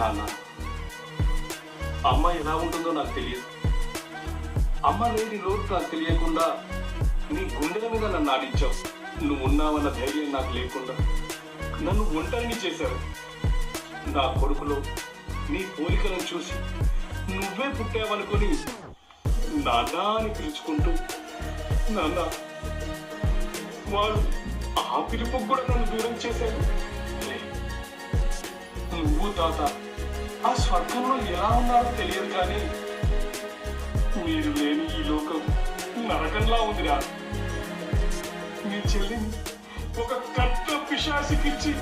నాన్న అమ్మ ఎలా ఉంటుందో నాకు తెలియదు. అమ్మ లేని లోటు నాకు తెలియకుండా నీ గుండెల మీద నన్ను ఆడించావు. నువ్వు ఉన్నావన్న ధైర్యం నాకు లేకుండా నన్ను ఒంటరిని చేశావు. నా కొడుకులో నీ పోలికలను చూసి నువ్వే పుట్టావనుకొని నాన్న అని పిలుచుకుంటూ నాన్న వాళ్ళు ఆ పిలుపుకు కూడా నన్ను దూరం చేశాడు ప్రభుదాత ఆ స్వర్గంలో ఎలా ఉన్నారో తెలియదు కానీ మీరు లేని ఈ లోకం నరకంలా ఉందిరా. మీ చెల్లిని ఒక కట్ట పిశాసికిచ్చి